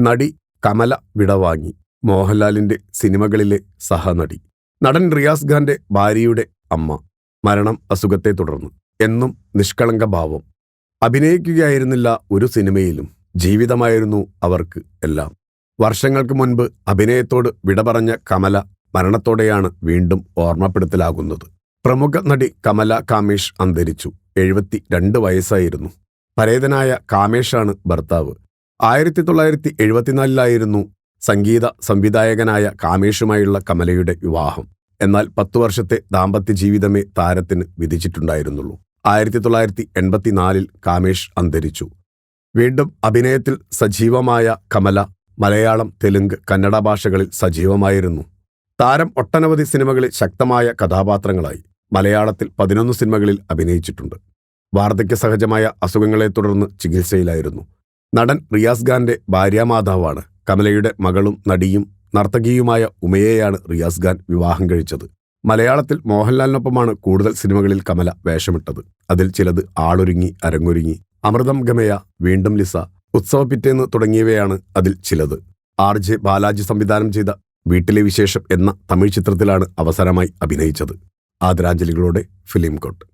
നടി കമല വിടവാങ്ങി. മോഹൻലാലിന്റെ സിനിമകളിലെ സഹനടി. നടൻ റിയാസ് ഖാന്റെ ഭാര്യയുടെ അമ്മ. മരണം അസുഖത്തെ തുടർന്ന്. എന്നും നിഷ്കളങ്ക ഭാവം അഭിനയിക്കുകയായിരുന്നില്ല ഒരു സിനിമയിലും. ജീവിതമായിരുന്നു അവർക്ക് എല്ലാം. വർഷങ്ങൾക്ക് മുൻപ് അഭിനയത്തോട് വിട പറഞ്ഞ കമല മരണത്തോടെയാണ് വീണ്ടും ഓർമ്മപ്പെടുത്തലാകുന്നത്. പ്രമുഖ നടി കമല കാമേഷ് അന്തരിച്ചു. എഴുപത്തി രണ്ട് വയസ്സായിരുന്നു. പരേതനായ കാമേഷാണ് ഭർത്താവ്. ആയിരത്തി തൊള്ളായിരത്തി എഴുപത്തിനാലിലായിരുന്നു സംഗീത സംവിധായകനായ കാമേഷുമായുള്ള കമലയുടെ വിവാഹം. എന്നാൽ പത്തു വർഷത്തെ ദാമ്പത്യ ജീവിതമേ താരത്തിന് വിധിച്ചിട്ടുണ്ടായിരുന്നുള്ളൂ. ആയിരത്തി തൊള്ളായിരത്തി എൺപത്തിനാലിൽ കാമേഷ് അന്തരിച്ചു. വീണ്ടും അഭിനയത്തിൽ സജീവമായ കമല മലയാളം തെലുങ്ക് കന്നഡ ഭാഷകളിൽ സജീവമായിരുന്നു. താരം ഒട്ടനവധി സിനിമകളിൽ ശക്തമായ കഥാപാത്രങ്ങളായി. മലയാളത്തിൽ പതിനൊന്ന് സിനിമകളിൽ അഭിനയിച്ചിട്ടുണ്ട്. വാർദ്ധക്യ സഹജമായ അസുഖങ്ങളെ തുടർന്ന് ചികിത്സയിലായിരുന്നു. നടൻ റിയാസ് ഖാന്റെ ഭാര്യാമാതാവാണ് കമലയുടെ മകളും നടിയും നർത്തകിയുമായ ഉമയെയാണ് റിയാസ് ഖാൻ വിവാഹം കഴിച്ചത്. മലയാളത്തിൽ മോഹൻലാലിനൊപ്പമാണ് കൂടുതൽ സിനിമകളിൽ കമല വേഷമിട്ടത്. അതിൽ ചിലത് ആളൊരുങ്ങി അരങ്ങൊരുങ്ങി. അമൃതം ഗമയ വീണ്ടും ലിസ ഉത്സവ പിറ്റേന്ന് തുടങ്ങിയവയാണ് അതിൽ ചിലത്. ആർ ജെ ബാലാജി സംവിധാനം ചെയ്ത വീട്ടിലെ വിശേഷം എന്ന തമിഴ് ചിത്രത്തിലാണ് അവസരമായി അഭിനയിച്ചത്. ആദരാഞ്ജലികളോടെ ഫിലിം കോട്ട്.